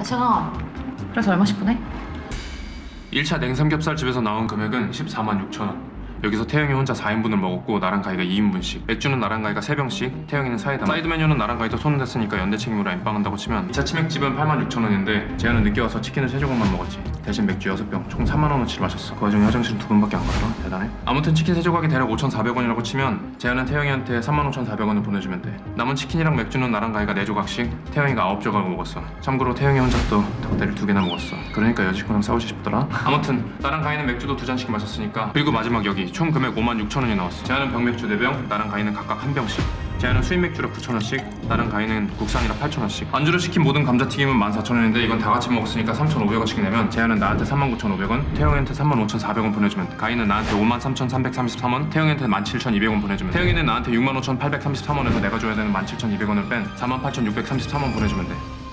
아, 잠깐만. 그래서 얼마씩 보내? 1차 냉삼겹살 집에서 나온 금액은 14만 6천 원. 여기서 태영이 혼자 4인분을 먹었고 나랑 가희가 2인분씩 맥주는 나랑 가희가 3병씩 태영이는 사이다 사이드 메뉴는 나랑 가희도 손을 댔으니까 연대 책임으로 엠빵한다고 치면 2차 치맥집은 8만 6천 원인데 재현은 늦게 와서 치킨을 3조각만 먹었지 대신 맥주 6병 총 3만 원어치를 마셨어. 그 와중에 화장실 두 번밖에 안 가더라. 대단해. 아무튼 치킨 3조각이 대략 5,400원이라고 치면 재현은 태영이한테 3만 5,400원을 보내주면 돼. 남은 치킨이랑 맥주는 나랑 가희가 4조각씩 태영이가 9조각을 먹었어. 참고로 태영이 혼자 또 닭다리를 두 개나 먹었어. 그러니까 여자친구랑 싸우고 싶더라. 아무튼 나랑 가희는 맥주도 두 잔씩 마셨으니까 그리고 마지막 여기 총 금액 5만 6천 원이 나왔어. 재현은 병맥주 4병 나랑 가희는 각각 한 병씩 재현은 수입 맥주라 9천 원씩 나랑 가희는 국산이라 8천 원씩 안주로 시킨 모든 감자튀김은 14,000원인데 이건 다 같이 먹었으니까 3,500원씩 내면 재현은 나한테 39,500원 태영이한테 35,400원 보내주면 돼. 가희는 나한테 53,333원 태영이한테 17,200원 보내주면 돼. 태영이는 나한테 65,833원에서 내가 줘야 되는 17,200원을 뺀 48,633원 보내주면 돼